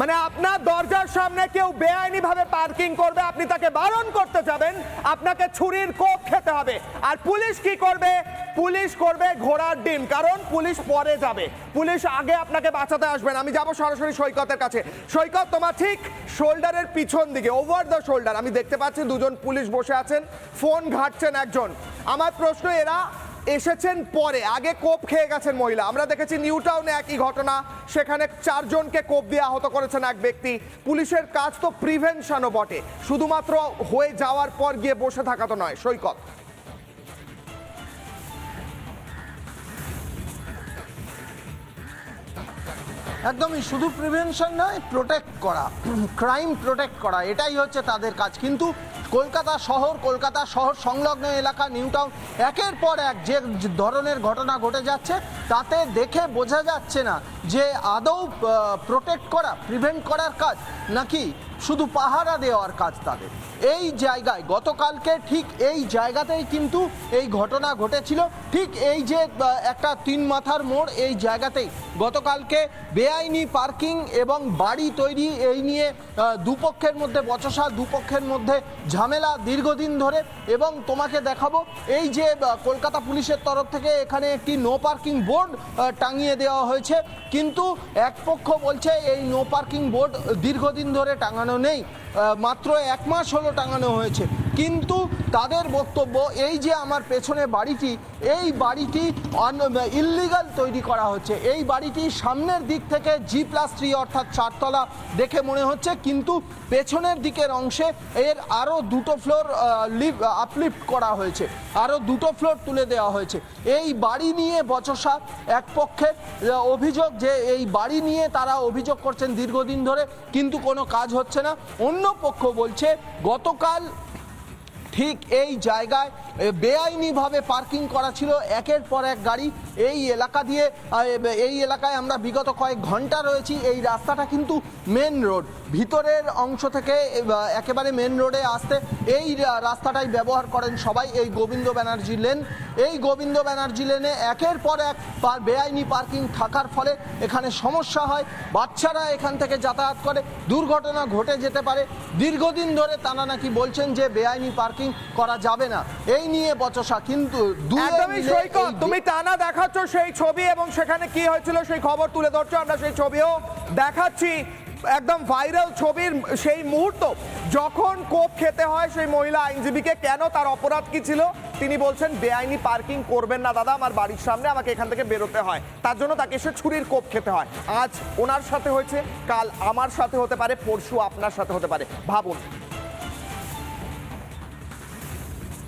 মানে আপনার দরজার সামনে কেউ বেআইনি ভাবে পার্কিং করবে, আপনি তাকে বারণ করতে যাবেন, আপনাকে ছুরির কোপ খেতে হবে। আর পুলিশ কি করবে? পুলিশ করবে ঘোড়ার ডিম, কারণ পুলিশ পরে যাবে। পুলিশ আগে আপনাকে বাঁচাতে আসবেন আমি যাব সরাসরি সৈকতের কাছে। সৈকত তোমার ঠিক শোল্ডারের পিছন দিকে ওভার দ্য শোল্ডার আমি দেখতে পাচ্ছি দুজন পুলিশ বসে আছেন, ফোন ঘাটছেন একজন। আমার প্রশ্ন, এরা এসেছেন পরে। আগে কোপ খেয়ে গেছেন মহিলা। আমরা দেখেছি নিউ টাউনে একই ঘটনা। সেখানে চারজনকে কোপ দিয়ে আহত করেছেন এক ব্যক্তি। পুলিশের কাজ তো প্রিভেনশনও বটে। শুধুমাত্র হয়ে যাওয়ার পর গিয়ে বসে থাকা তো নয়। সৈকত। একদমই শুধু প্রিভেনশন নয় প্রোটেক্ট করা। ক্রাইম প্রোটেক্ট করা। এটাই হচ্ছে তাদের কাজ। কিন্তু কলকাতা শহর কলকাতা শহর সংলগ্ন এলাকা, নিউ টাউন, একের পর এক যে ধরনের ঘটনা ঘটে যাচ্ছে তাতে দেখে বোঝা যাচ্ছে না যে আদৌ প্রোটেক্ট করা প্রিভেন্ট করার কাজ নাকি শুধু পাহারা দেওয়ার কাজ তাদের। এই জায়গায় গতকালকে ঠিক এই জায়গাতেই কিন্তু এই ঘটনা ঘটেছিল। ঠিক এই যে একটা তিন মাথার মোড় এই জায়গাতেই গতকালকে বেআইনি পার্কিং এবং বাড়ি তৈরি এই নিয়ে দুপক্ষের মধ্যে বচসা, দুপক্ষের মধ্যে ঝামেলা দীর্ঘদিন ধরে এবং তোমাকে দেখাবো। এই যে কলকাতা পুলিশের তরফ থেকে এখানে একটি নো পার্কিং বোর্ড টাঙিয়ে দেওয়া হয়েছে। কিন্তু এক পক্ষ বলছে এই নো পার্কিং বোর্ড দীর্ঘদিন ধরে টাঙানো নেই। মাত্র এক মাস হলো টাঙানো হয়েছে। কিন্তু তাদের বক্তব্য এই যে আমার পেছনে বাড়িটি, এই বাড়িটি ইল্লিগাল তৈরি করা হচ্ছে। এই বাড়িটি সামনের দিক থেকে জি প্লাস থ্রি অর্থাৎ চারতলা দেখে মনে হচ্ছে, কিন্তু পেছনের দিকের অংশে এর আরও দুটো ফ্লোর লিভ আপলিফট করা হয়েছে আরও দুটো ফ্লোর তুলে দেওয়া হয়েছে। এই বাড়ি নিয়ে বচসা এক পক্ষের অভিযোগ যে এই বাড়ি নিয়ে তারা অভিযোগ করছেন দীর্ঘদিন ধরে, কিন্তু কোনো কাজ হচ্ছে না। অন্য পক্ষ বলছে, গতকাল ঠিক এই জায়গায় এ, বেআইনিভাবে পার্কিং করা ছিল। একের পর এক গাড়ি এই এলাকা দিয়ে এই এলাকায় আমরা বিগত কয়েক ঘণ্টা রয়েছি। এই রাস্তাটা কিন্তু মেন রোড ভিতরের অংশ থেকে একেবারে মেন রোডে আসতে এই রাস্তাটাই ব্যবহার করেন সবাই, এই গোবিন্দ ব্যানার্জি লেন। এই গোবিন্দ ব্যানার্জি লেনে একের পর এক বেআইনি পার্কিং থাকার ফলে এখানে সমস্যা হয়। বাচ্চারা এখান থেকে যাতায়াত করে। দুর্ঘটনা ঘটে যেতে পারে। দীর্ঘদিন ধরে তারা নাকি বলছেন যে বেআইনি পার্কিং করা যাবে না। এই নিয়ে বচসা কিন্তু একদমই সৈকত। তুমি টানা দেখাচ্ছ সেই ছবি এবং সেখানে কি হয়েছিল সেই খবর তুলে ধরছো আমরা সেই ছবিও দেখাচ্ছি। একদম ভাইরাল ছবির সেই মুহূর্ত। যখন কোপ খেতে হয় সেই মহিলা আইনজীবীকে কেন তার অপরাধ কি ছিল? তিনি বলছেন বেআইনি পার্কিং করবেন না দাদা আমার বাড়ির সামনে আমাকে এখান থেকে বেরোতে হয়। তার জন্য তাকে এসে ছুরির কোপ খেতে হয়। আজ ওনার সাথে হয়েছে কাল আমার সাথে হতে পারে পরশু আপনার সাথে হতে পারে। ভাবুন